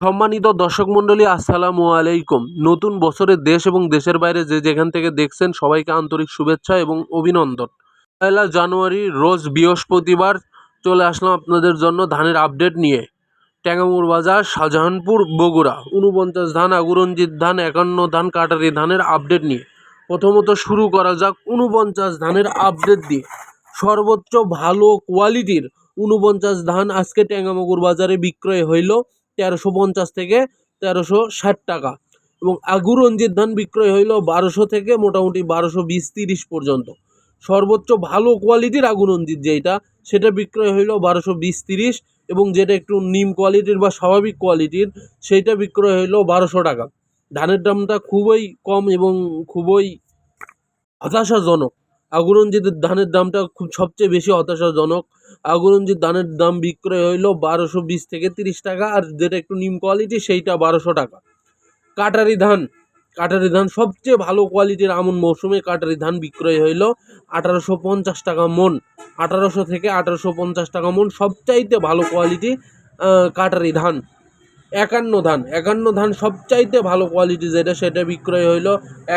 সম্মানিত দর্শক মণ্ডলী, আসসালামু আলাইকুম। নতুন বছরে দেশ এবং দেশের বাইরে যে যেখান থেকে দেখছেন, সবাইকে আন্তরিক শুভেচ্ছা এবং অভিনন্দন। পয়লা জানুয়ারি, রোজ বৃহস্পতিবার চলে আসলাম আপনাদের জন্য ধানের আপডেট নিয়ে। ট্যাঙ্গামুর বাজার, শাহজাহানপুর, বগুড়া। উনপঞ্চাশ ধান, আগুরঞ্জিত ধান, একান্ন ধান, কাটারি ধানের আপডেট নিয়ে। প্রথমত শুরু করা যাক উনপঞ্চাশ ধানের আপডেট দিয়ে। সর্বোচ্চ ভালো কোয়ালিটির উনপঞ্চাশ ধান আজকে ট্যাঙ্গামগুর বাজারে বিক্রয় হইল। তেরোশো পঞ্চাশ থেকে তেরোশো ষাট টাকা। এবং আগু ধান বিক্রয় হইল বারোশো থেকে মোটামুটি বারোশো বিশ তিরিশ পর্যন্ত। সর্বোচ্চ ভালো কোয়ালিটির আগু রঞ্জিত যেটা সেটা বিক্রয় হইল বারোশো বিশ তিরিশ এবং যেটা একটু নিম কোয়ালিটির বা স্বাভাবিক কোয়ালিটির সেইটা বিক্রয় হইল বারোশো টাকা। ধানের দামটা খুবই কম এবং খুবই হতাশাজনক। আগুরঞ্জিতের ধানের দামটা খুব সবচেয়ে বেশি হতাশাজনক। আগুরঞ্জিত ধানের দাম বিক্রয় হইল বারোশো বিশ থেকে তিরিশ টাকা, আর যেটা একটু নিম কোয়ালিটি সেইটা বারোশো টাকা। কাটারি ধান কাটারি ধান সবচেয়ে ভালো কোয়ালিটির আমন মৌসুমে কাটারি ধান বিক্রয় হইল আঠারোশো পঞ্চাশ টাকা মন। আঠারোশো থেকে আঠারোশো পঞ্চাশ টাকা মন সবচাইতে ভালো কোয়ালিটি কাটারি ধান। একান্ন ধান একান্ন ধান সবচাইতে ভালো কোয়ালিটি যেটা, সেটা বিক্রয় হইল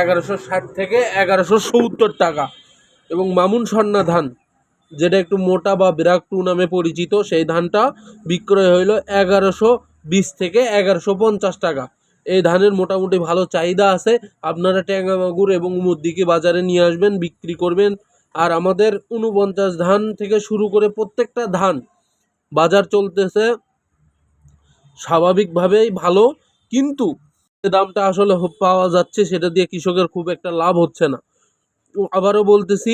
এগারোশো ষাট থেকে এগারোশো সত্তর টাকা। এবং মামুন সন্না ধান, যেটা একটু মোটা বা বিরাট টু নামে পরিচিত, সেই ধানটা বিক্রয় হইল এগারোশো বিশ থেকে এগারোশো পঞ্চাশ টাকা। এই ধানের মোটামুটি ভালো চাহিদা আছে, আপনারা ট্যাঙ্গামাগুর এবং মুদ্দিকি বাজারে নিয়ে আসবেন, বিক্রি করবেন। আর আমাদের উনপঞ্চাশ ধান থেকে শুরু করে প্রত্যেকটা ধান বাজার চলতেছে স্বাভাবিকভাবেই ভালো, কিন্তু দামটা আসলে পাওয়া যাচ্ছে, সেটা দিয়ে কৃষকের খুব একটা লাভ হচ্ছে না। আবারও বলতেছি,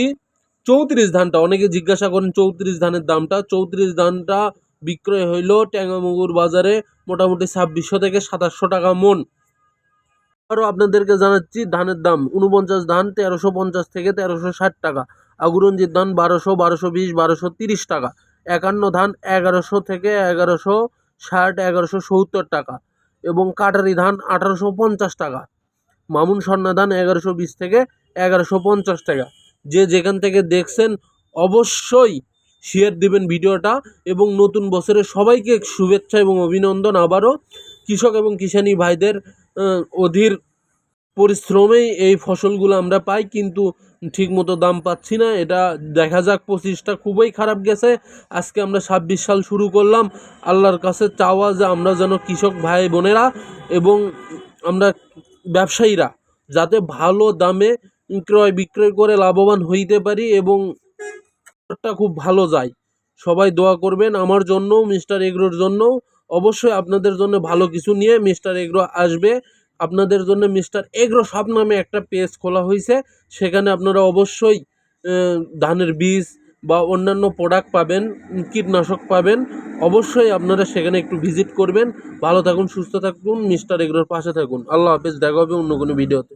চৌত্রিশ ধানটা, অনেকে জিজ্ঞাসা করেন চৌত্রিশ ধানের দামটা, চৌত্রিশ ধানটা বিক্রয় হইল ট্যাঙ্গামুগুর বাজারে মোটামুটি ছাব্বিশশো থেকে সাতাশশো টাকা মন। আরও আপনাদেরকে জানাচ্ছি, ধানের দাম উনপঞ্চাশ ধান তেরোশো পঞ্চাশ থেকে তেরোশো ষাট টাকা, আগুরঞ্জির ধান বারোশো বারোশো বিশ, বারোশো তিরিশ টাকা, একান্ন ধান এগারোশো থেকে এগারোশো ষাট, এগারোশো সত্তর টাকা এবং কাটারি ধান আঠারোশো পঞ্চাশ টাকা, মামুন সন্না ধান এগারোশো বিশ থেকে এগারোশো পঞ্চাশ টাকা। যে যেখান থেকে দেখছেন, অবশ্যই শেয়ার দিবেন ভিডিওটা এবং নতুন বছরে সবাইকে শুভেচ্ছা এবং অভিনন্দন আবারও। কৃষক এবং কিষানি ভাইদের অধীর পরিশ্রমেই এই ফসলগুলো আমরা পাই, কিন্তু ঠিকমতো দাম পাচ্ছি না। এটা দেখা যাক পঁচিশটা খুবই খারাপ গেছে। আজকে আমরা ছাব্বিশ সাল শুরু করলাম। আল্লাহর কাছে চাওয়া যে আমরা যেন কৃষক ভাই বোনেরা এবং আমরা ব্যবসায়ীরা যাতে ভালো দামে ক্রয় বিক্রয় করে লাভবান হইতে পারি এবং খুব ভালো যায়। সবাই দোয়া করবেন আমার জন্য, মিস্টার এগ্রোর জন্য। অবশ্যই আপনাদের জন্য ভালো কিছু নিয়ে মিস্টার এগ্রো আসবে। আপনাদের জন্য মিস্টার এগ্রো সব নামে একটা পেজ খোলা হয়েছে সেখানে আপনারা অবশ্যই ধানের বীজ বা অন্যান্য প্রোডাক্ট পাবেন, কীটনাশক পাবেন। অবশ্যই আপনারা সেখানে একটু ভিজিট করবেন। ভালো থাকুন, সুস্থ থাকুন, মিস্টার এগ্রোর পাশে থাকুন। আল্লাহ হাফেজ, দেখা হবে অন্য কোনো ভিডিওতে